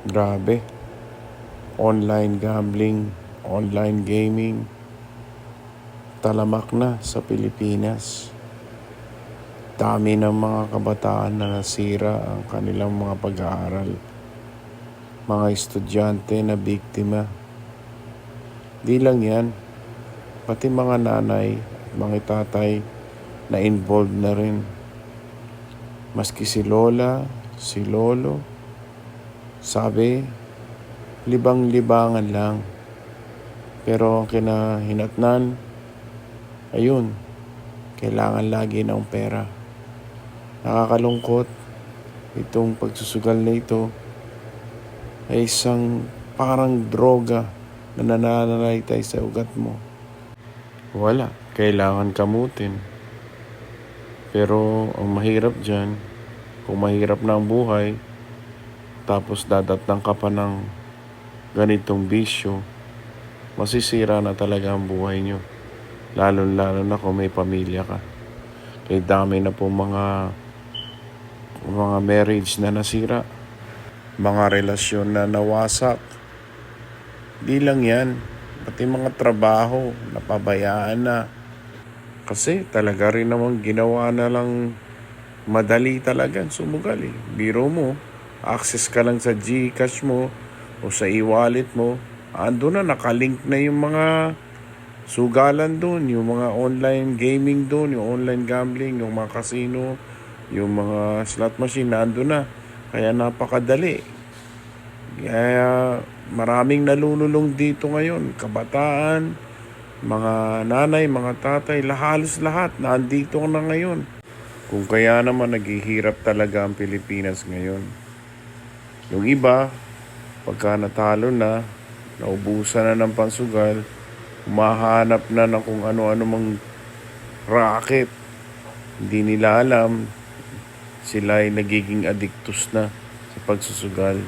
Grabe. Online gambling, online gaming, talamak na sa Pilipinas. Dami ng mga kabataan na nasira ang kanilang mga pag-aaral. Mga estudyante na biktima. Di lang yan, pati mga nanay at mga tatay na involved na rin. Maski si Lola, si Lolo, sabi, libang-libangan lang. Pero ang kinahinatnan, ayun, kailangan lagi ng pera. Nakakalungkot, itong pagsusugal na ito ay isang parang droga na nananalitay sa ugat mo. Wala, kailangan kamutin. Pero ang mahirap dyan, kung mahirap na ang buhay, tapos dadatnang ka pa ng ganitong bisyo, masisira na talaga ang buhay nyo. Lalo-lalo na kung may pamilya ka. Kaya dami na po mga mga marriage na nasira. Mga relasyon na nawasak. Di lang yan. Pati mga trabaho, napabayaan na. Kasi talaga rin naman ginawa na lang madali talaga sumugal eh. Biro mo, access ka lang sa Gcash mo o sa e-wallet mo, ando na, nakalink na yung mga sugalan doon, yung mga online gaming doon, yung online gambling, yung mga casino, yung mga slot machine, nando na. Kaya napakadali. Kaya maraming nalululong dito ngayon, kabataan, mga nanay, mga tatay, halos lahat, nandito na ngayon. Kung kaya naman naghihirap talaga ang Pilipinas ngayon. Yung iba, pagka natalo na, naubusan na ng pansugal, humahanap na ng kung ano-ano mang racket. Hindi nila alam, sila ay nagiging addictus na sa pagsusugal.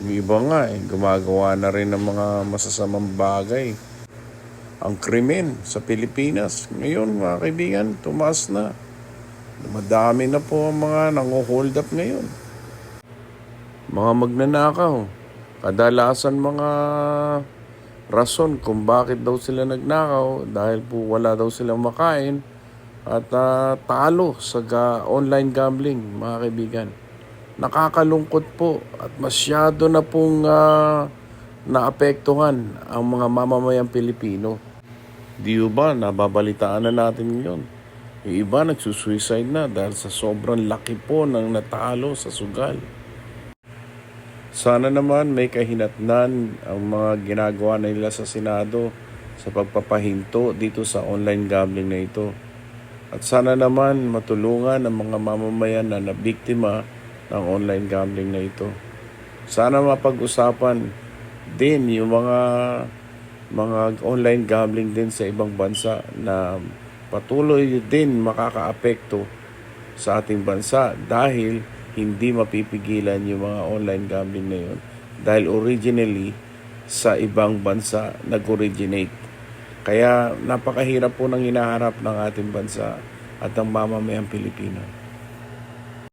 Yung iba nga eh, gumagawa na rin ng mga masasamang bagay. Ang krimen sa Pilipinas, ngayon mga kaibigan, tumaas na. Dumadami na po ang mga nango-hold up ngayon. Mga magnanakaw, kadalasan mga rason kung bakit daw sila nagnakaw dahil po wala daw silang makain at ah, talo sa ga- online gambling mga kaibigan. Nakakalungkot po at masyado na pong ah, naapektuhan ang mga mamamayang Pilipino. Di ba nababalitaan na natin ngayon? Yung iba nagsusuicide na dahil sa sobrang laki po ng natalo sa sugal. Sana naman may kahinatnan ang mga ginagawa na nila sa Senado sa pagpapahinto dito sa online gambling na ito. At sana naman matulungan ang mga mamamayan na nabiktima ng online gambling na ito. Sana mapag-usapan din yung mga mga online gambling din sa ibang bansa na patuloy din makakaapekto sa ating bansa dahil hindi mapipigilan yung mga online gambling na yun dahil originally sa ibang bansa nag-originate. Kaya napakahirap po ng hinaharap ng ating bansa at ang mamamayang Pilipino.